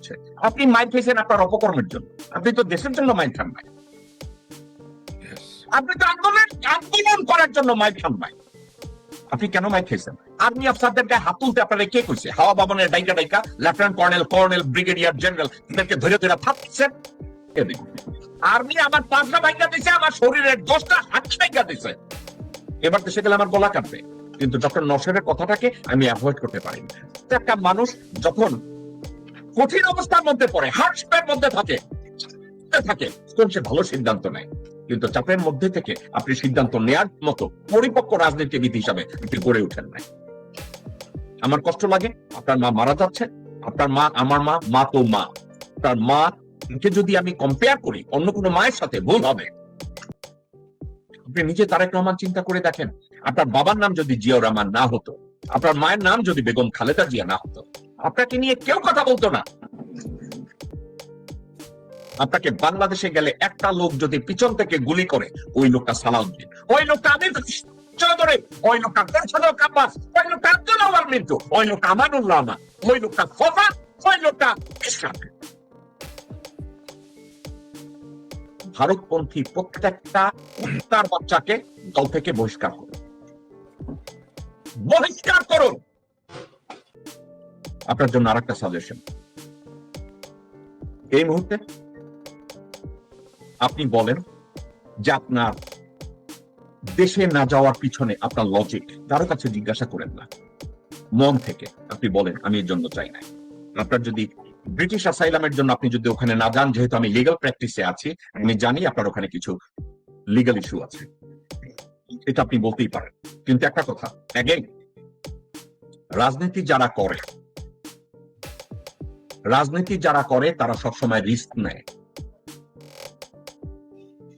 হচ্ছে। আপনি মাইর খেয়েছেন আপনার অপকর্মের জন্য। আপনি তো দেশের জন্য মাইর খান নাই। আপনি তো আন্দোলন আন্দোলন করার জন্য মাইর খান নাই। আপনি কেন মাইর খেয়েছেন আর্মি অফিসারদের গায়ে হাত তুলতে আপনারা কে কইছে? হাওয়া ভবনের ডাইকা ডাইকা lieutenant colonel colonel brigadier general এদেরকে ধরে ধরে থাকছেন আর্মি আমার পাঁচটা ভাইকা দিছে আমার শরীরের দশটা হাত ভাইকা দিছে। এবার দেশে গেলে আমার গলা কাটবে কিন্তু ডক্টর নসরের কথাটাকে আমি অ্যাভয়েড করতে পারি। একটা মানুষ যখন কঠিন অবস্থার মধ্যে পড়ে হার্টস্পের মধ্যে থাকে। থাকে। তখন সে ভালো সিদ্ধান্ত নেয়। কিন্তু চাপের মধ্যে থেকে আপনি সিদ্ধান্ত নেয়ার মতো পরিপক্ক রাজনীতিবিদ হিসাবে আপনি গড়ে উঠেন নাই। আমার কষ্ট লাগে, আপনার মা মারা যাচ্ছে আপনার মা, আমার মা মা তো মা। আপনার মা কে যদি আমি কম্পেয়ার করি, অন্য কোনো মায়ের সাথে ভুল হবে। আপনি নিজে তারেক রহমান চিন্তা করে দেখেন, আপনার বাবার নাম যদি জিয়াউর রহমান না হতো, আপনার মায়ের নাম যদি বেগম খালেদা জিয়া না হতো আপনাকে নিয়ে কেউ কথা বলতো না। আপনাকে বাংলাদেশে গেলে একটা লোক যদি পিছন থেকে গুলি করে, ওই লোকটা সালাউদ্দিন ওই লোকটা আমির চৌধুরী ওই লোকটা আব্বাস, ওই লোকটা ওই ওই লোকটা ওই লোকটা ইসলাম। ভারতপন্থী প্রত্যেকটা তার বাচ্চাকে দল থেকে বহিষ্কার করুন। বহিষ্কার করুন। আপনার জন্য আরেকটা সাজেশন এই মুহূর্তে আপনি বলেন যে আপনার দেশে না যাওয়ার পিছনে আপনার লজিক কারও কাছে জিজ্ঞাসা করেন না। মন থেকে আপনি বলেন, আমি এর জন্য চাই না আপনার যদি ব্রিটিশ অ্যাসাইলামের জন্য আপনি যদি ওখানে না যান, যেহেতু আমি লিগাল প্র্যাকটিসে আছি, আমি জানি আপনার ওখানে কিছু লিগাল ইস্যু আছে। এটা আপনি বলতেই পারেন। কিন্তু একটা কথা অ্যাগেন রাজনীতি যারা করে রাজনীতি যারা করে, তারা সবসময় রিস্ক নেয়।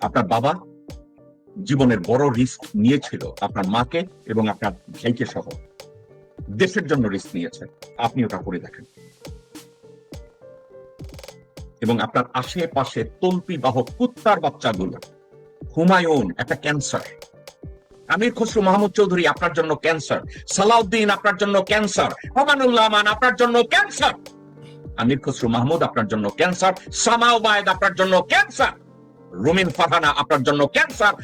আপনার বাবা জীবনের বড় রিস্ক নিয়েছিল আপনার মাকে এবং আপনার ভাইকে সহ। দেশের জন্য রিস্ক নিয়েছে আপনি ওটা করে দেখেন। এবং আপনার আশেপাশে তল্পি বাহক কুত্তার বাচ্চাগুলো। হুমায়ুন, একটা ক্যান্সার। আমির খসরু, মাহমুদ চৌধুরী, আপনার জন্য ক্যান্সার। সালাউদ্দিন, আপনার জন্য ক্যান্সার। আমানুল্লাহ মান আপনার জন্য ক্যান্সার। আমির খসরু মাহমুদ আপনার জন্য ক্যান্সার সামাও বায়েদ আপনার জন্য ক্যান্সার, রুমিন ফারহানা আপনার জন্য ক্যান্সার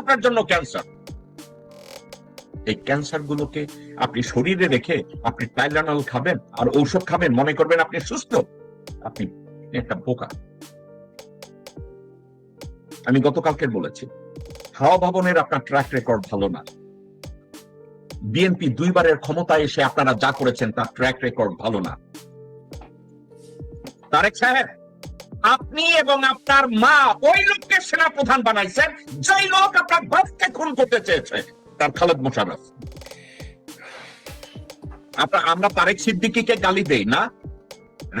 আপনার জন্য ক্যান্সার। এই ক্যান্সার গুলোকে আপনি শরীরে রেখে আপনি টাইলানল খাবেন আর ঔষধ খাবেন, মনে করবেন আপনি সুস্থ। আপনি একটা বোকা। আমি গতকালকে বলেছি, হাওয়া ভবনের আপনার ট্র্যাক রেকর্ড ভালো না। বিএনপি দুইবারের ক্ষমতায় এসে আপনারা যা করেছেন তার ট্র্যাক রেকর্ড ভালো না। তারেক সাহেব, আপনি এবং আপনার মা ওই লোককে সেনা প্রধান বানাইছেন, যেই লোক আপনার বাপকে খুন করতে চেয়েছে, তার খালেদ মোশারফ আপনার, আমরা তারেক সিদ্দিকিকে গালি দেই না।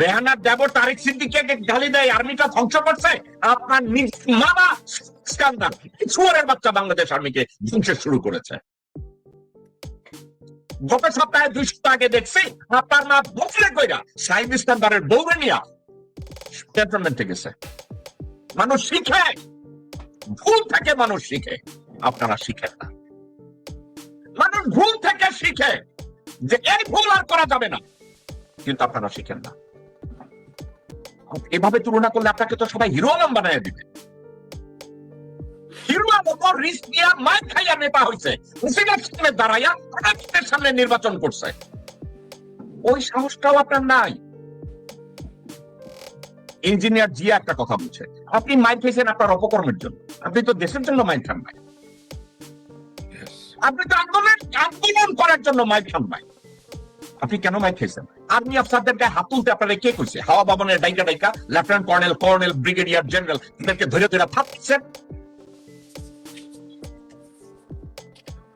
রেহানার দেব তারেক সিদ্দিকিকে গালি দেয়, আর্মিটা ধ্বংস করছে। আপনার মামা স্কান্দার সুয়ারের বাচ্চা বাংলাদেশ আর্মিকে ধ্বংস শুরু করেছে। গত সপ্তাহে দুই সপ্তাহ আগে দেখছি, আপনার মা বসলে কইরা সাইদ ইস্কান্দারের বৌরে নিয়া ক্যান্টনমেন্টে গেছে। মানুষ শিখে, ভুল থেকে মানুষ শিখে, আপনারা শিখেন না। মানুষ ভুল থেকে শিখে যে এই ভুল আর করা যাবে না, কিন্তু আপনারা শিখেন না। এভাবে তুলনা করলে আপনাকে তো সবাই হিরো আলম বানায় দিবে। হিরো আলম রিস্ক নিয়ে মাইক খাইয়া নেতা হয়েছে মুসিদের সামনে দাঁড়াইয়া সামনে নির্বাচন করছে। ওই সাহসটাও আপনার নাই। ইঞ্জিনিয়ার জিয়া একটা কথা বলছে। আপনি মাইন্ড খেয়েছেন আপনার অপকর্মের জন্য। আপনি তো দেশের জন্য মাইন্ড খান নাই। আপনি তো আন্দোলন আন্দোলন করার জন্য মাইক খান নাই। আপনি কেন মাইক খেয়েছেন আর্মি অফিসারদের গায়ে হাত তুলতে আপনারা কে কইছে? হাওয়া ভবনের ডাইকা ডাইকা lieutenant colonel colonel brigadier general এদেরকে ধরে ধরে থাকছেন